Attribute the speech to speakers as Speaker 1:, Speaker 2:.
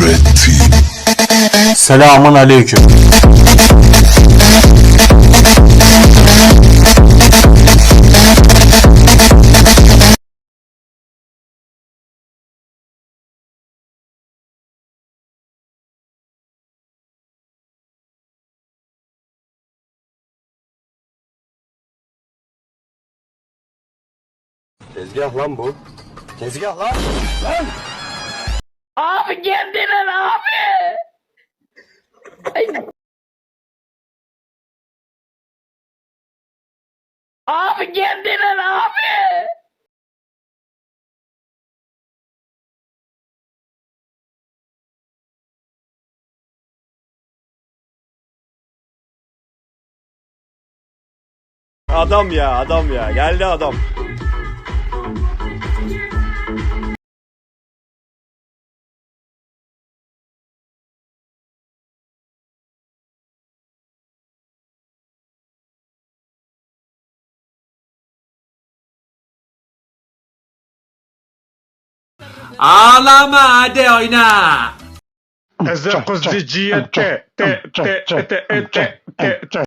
Speaker 1: Red Team.
Speaker 2: Selamun aleyküm.
Speaker 3: Tezgah lan bu. Tezgah lan. Lan.
Speaker 4: Abi kendine abi. Abi kendine abi.
Speaker 3: Adam ya adam ya. Geldi adam.
Speaker 5: Ağlama hadi oyna.
Speaker 6: Ezel kuzici te te te te te te te